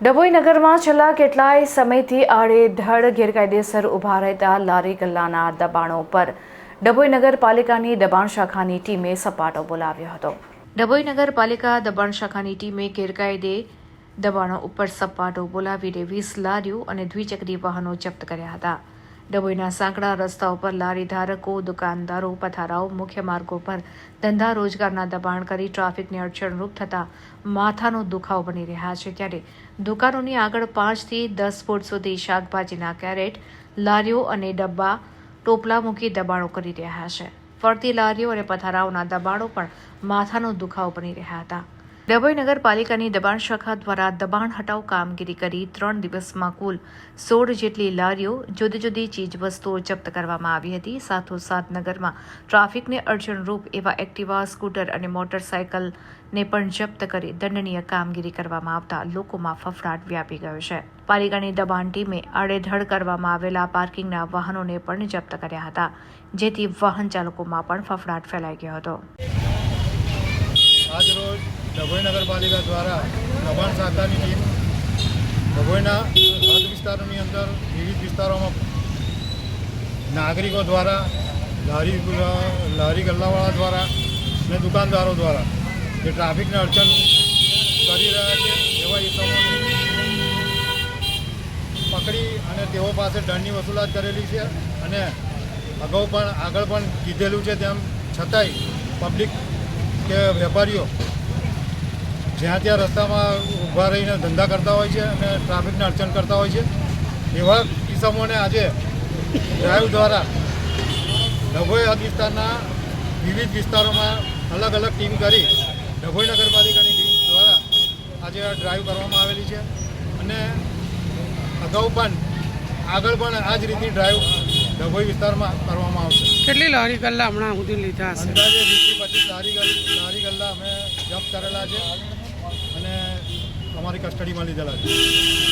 ડભોઈ નગરમાં છેલ્લા કેટલાય સમયથી આડેધડ ગેરકાયદેસર ઊભા રહેતા લારી ગલ્લાના દબાણો પર ડભોઈ નગરપાલિકાની દબાણ શાખાની ટીમે સપાટો બોલાવ્યો હતો. ડભોઈ નગરપાલિકા દબાણ શાખાની ટીમે ગેરકાયદે દબાણો ઉપર સપાટો બોલાવીને વીસ લારીઓ અને દ્વિચક્રી વાહનો જપ્ત કર્યા હતા. ડભોઈના સાંકડા રસ્તાઓ પર લારી ધારકો, દુકાનદારો, પથારાઓ, મુખ્ય માર્ગો પર ધંધા રોજગારના દબાણ કરી ટ્રાફિકને અડચણરૂપ થતા માથાનો દુખાવો બની રહ્યા છે. ત્યારે દુકાનોની આગળ પાંચથી દસ ફૂટ સુધી શાકભાજીના કેરેટ, લારીઓ અને ડબ્બા ટોપલા મૂકી દબાણો કરી રહ્યા છે. ફરતી લારીઓ અને પથારાઓના દબાણો પણ માથાનો દુખાવો બની રહ્યા હતા. ડભોઈ નગરપાલિકાની દબાણ શાખા દ્વારા દબાણ હટાવ કામગીરી કરી ત્રણ દિવસમાં કુલ સોળ જેટલી લારીઓ જુદી જુદી ચીજવસ્તુઓ જપ્ત કરવામાં આવી હતી. સાથોસાથ નગરમાં ટ્રાફિકને અડચણરૂપ એવા એક્ટિવા, સ્કૂટર અને મોટરસાયકલને પણ જપ્ત કરી દંડનીય કામગીરી કરવામાં આવતા લોકોમાં ફફડાટ વ્યાપી ગયો છે. પાલિકાની દબાણ ટીમે આડેધડ કરવામાં આવેલા પાર્કિંગના વાહનોને પણ જપ્ત કર્યા હતા, જેથી વાહન ચાલકોમાં પણ ફફડાટ ફેલાઈ ગયો હતો. આજરોજ ડભોઈ નગરપાલિકા દ્વારા દબાણ શાખાની ટીમ ડભોઈના હદ વિસ્તારોની અંદર વિવિધ વિસ્તારોમાં નાગરિકો દ્વારા, લારી લારી ગલ્લાવાળા દ્વારા અને દુકાનદારો દ્વારા જે ટ્રાફિકને અડચણ કરી રહ્યા છે, એવા ઇસમોને પકડી અને તેઓ પાસે દંડની વસૂલાત કરેલી છે અને અગાઉ પણ આગળ પણ કીધેલું છે તેમ છતાંય પબ્લિક કે વેપારીઓ જ્યાં ત્યાં રસ્તામાં ઊભા રહીને ધંધા કરતા હોય છે અને ટ્રાફિકને અડચણ કરતા હોય છે. એવા કિસ્સાઓને આજે ડ્રાઈવ દ્વારા ડભોઈ હદ વિસ્તારના વિવિધ વિસ્તારોમાં અલગ અલગ ટીમ કરી ડભોઈ નગરપાલિકાની ટીમ દ્વારા આજે આ ડ્રાઈવ કરવામાં આવેલી છે. અને અગાઉ પણ આગળ પણ આ જ રીતની ડ્રાઈવ ડભોઈ વિસ્તારમાં કરવામાં આવશે. કેટલી લારી ગલ્લા હમણાં સુધી લીધા હશે? અંદાજે વીસથી પચીસ લારી લારી ગલ્લા અમે જપ્ત કરેલા છે. અને અમારી કસ્ટડીમાં લીધેલા છે.